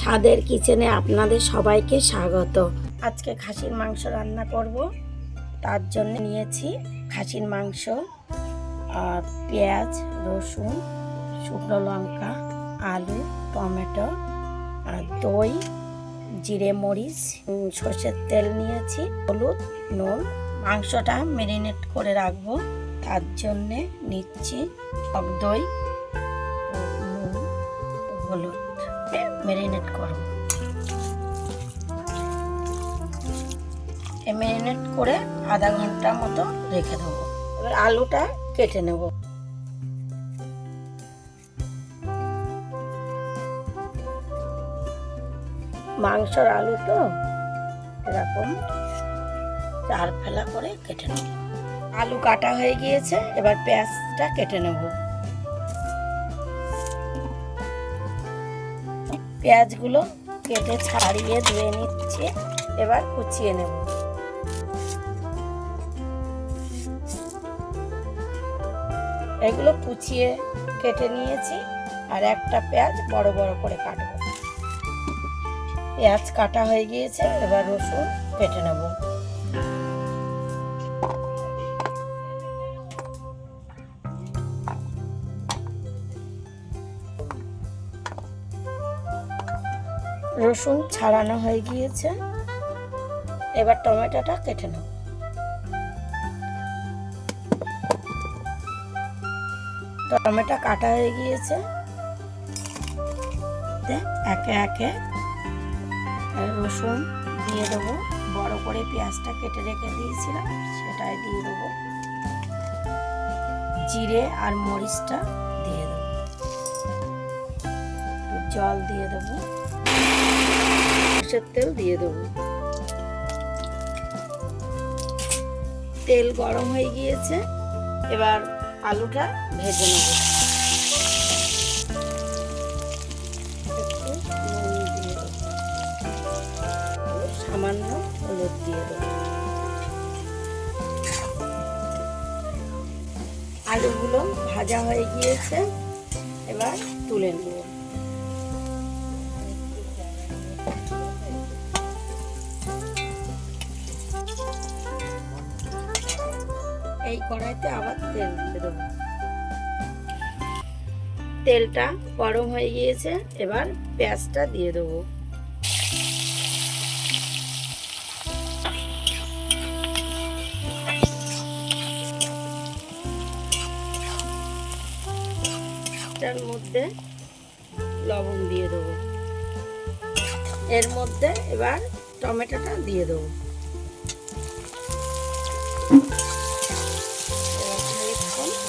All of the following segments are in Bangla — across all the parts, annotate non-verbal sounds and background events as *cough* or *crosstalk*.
স্বাদের কিচেনে আপনাদের সবাইকে স্বাগত। আজকে খাসির মাংস রান্না করব। তার জন্য নিয়েছি খাসির মাংস আর পেঁয়াজ, রসুন, শুকনো লঙ্কা, আলু, টমেটো আর দই, জিরে মরিচ সর্ষের তেল নিয়েছি, হলুদ, নুন। মাংসটা ম্যারিনেট করে রাখব। তার জন্যে নিচ্ছি টক দই, নুন, হলুদ। ম্যারিনেট করব। ম্যারিনেট করে আধা ঘণ্টা মতো রেখে দেবো। এবার আলুটা কেটে নেব। মাংসর আলু তো এরকম চার ফেলা করে কেটে নেব। আলু কাটা হয়ে গিয়েছে, এবার পেঁয়াজটা কেটে নেব। পেঁয়াজগুলো কেটে ছাড়িয়ে ধুয়ে নিচ্ছে, এবার কুচিয়ে নেব। এগুলো কুচিয়ে কেটে নিয়েছি, আর একটা পেঁয়াজ বড় বড় করে কাটবো। পেঁয়াজ কাটা হয়ে গিয়েছে, এবার রসুন কেটে নেব। রসুন ছাড়ানো হয়ে গিয়েছে। এবার টমেটোটা কেটে নেব। টমেটো কাটা হয়ে গিয়েছে। একে একে রসুন দিয়ে দেবো। বড় করে পেঁয়াজটা কেটে রেখে দিয়েছিলাম, সেটাই দিয়ে দেবো। জিরে আর মরিচটা দিয়ে দেবো। জল দিয়ে দেবো। সর্ষের তেল দিয়ে দেবো। তেল গরম হয়ে গিয়েছে, এবার আলুটা ভেজে নেব। সামান্য হলুদ দিয়ে দেবো। আলুগুলো ভাজা হয়ে গিয়েছে, এবার তুলে নেব। এই কড়াইতে আবার তেল দিয়ে দেবো। তেলটা গরম হয়ে গিয়েছে, এবার পেঁয়াজটা দিয়ে দেবো। মধ্যে লবণ দিয়ে দেবো। এর মধ্যে এবার টমেটোটা দিয়ে দেবো।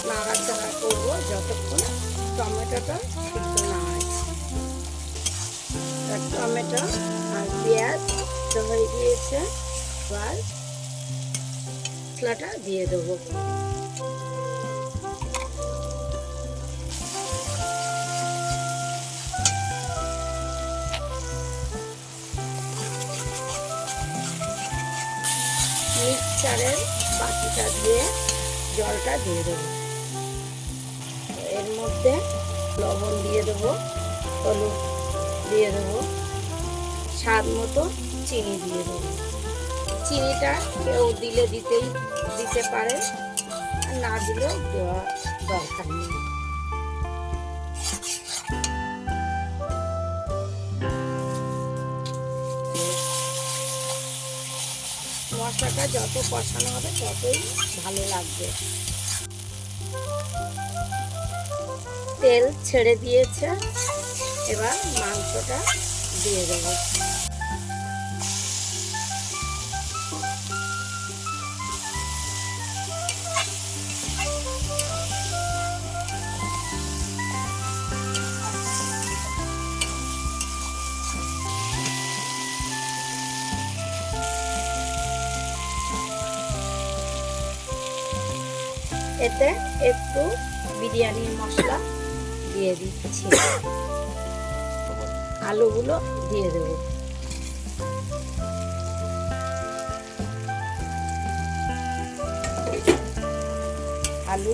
নাড়াচাড়া করব যতক্ষণ টমেটোটা সিদ্ধ না হয় টমেটো আর পেঁয়াজ সিদ্ধ হয়ে গিয়েছে। এবার মশলাটা দিয়ে দেবো। মিক্সচারের বাটিটা দিয়ে জলটা দিয়ে দেবো। মধ্যে লবণ দিয়ে দেবো, হলুদ দিয়ে দেবো, স্বাদ মতো চিনি দিয়ে দেবো। চিনিটা কেউ দিলে দিতেই দিতে পারে না দিলেও দেওয়া দরকার নেই। মশলাটা যত কষানো হবে ততই ভালো লাগবে। তেল ছেড়ে দিয়েছে। এবার মাংসটা দিয়ে দেবো। এতে একটু বিরিয়ানির মশলা দিয়ে দিচ্ছি। *coughs* আলুগুলো দিয়ে দেবো। আলু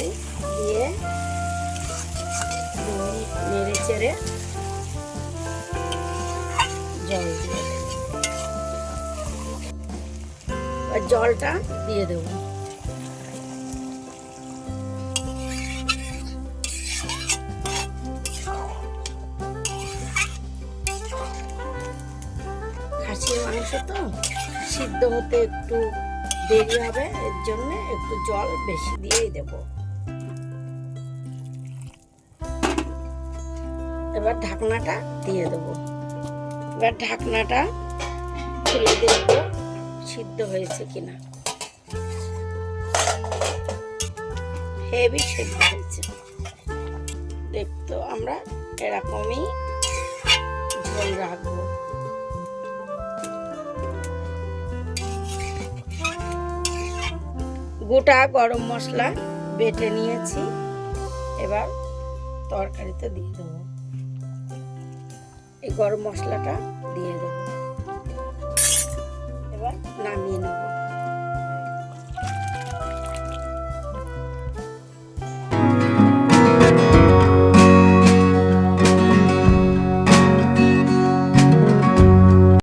দিয়ে নেড়ে চেড়ে জল দিয়ে জলটা দিয়ে দেবো। মাংস তো। সিদ্ধ হতে একটু দেরি হবে, এর জন্য একটু জল বেশি দিয়েই দেব। এবার ঢাকনাটা দিয়ে দেবো। এবার ঢাকনাটা খুলে দেখব সিদ্ধ হয়েছে কিনা। হেভি সিদ্ধ হয়েছে। দেখতো আমরা এরকমই ঝোল রাখব। গোটা গরম মশলা বেটে নিয়েছি। এবার তরকারিতে দিয়ে দেবো। এই গরম মশলাটা দিয়ে দেবো। এবার নামিয়ে নেব।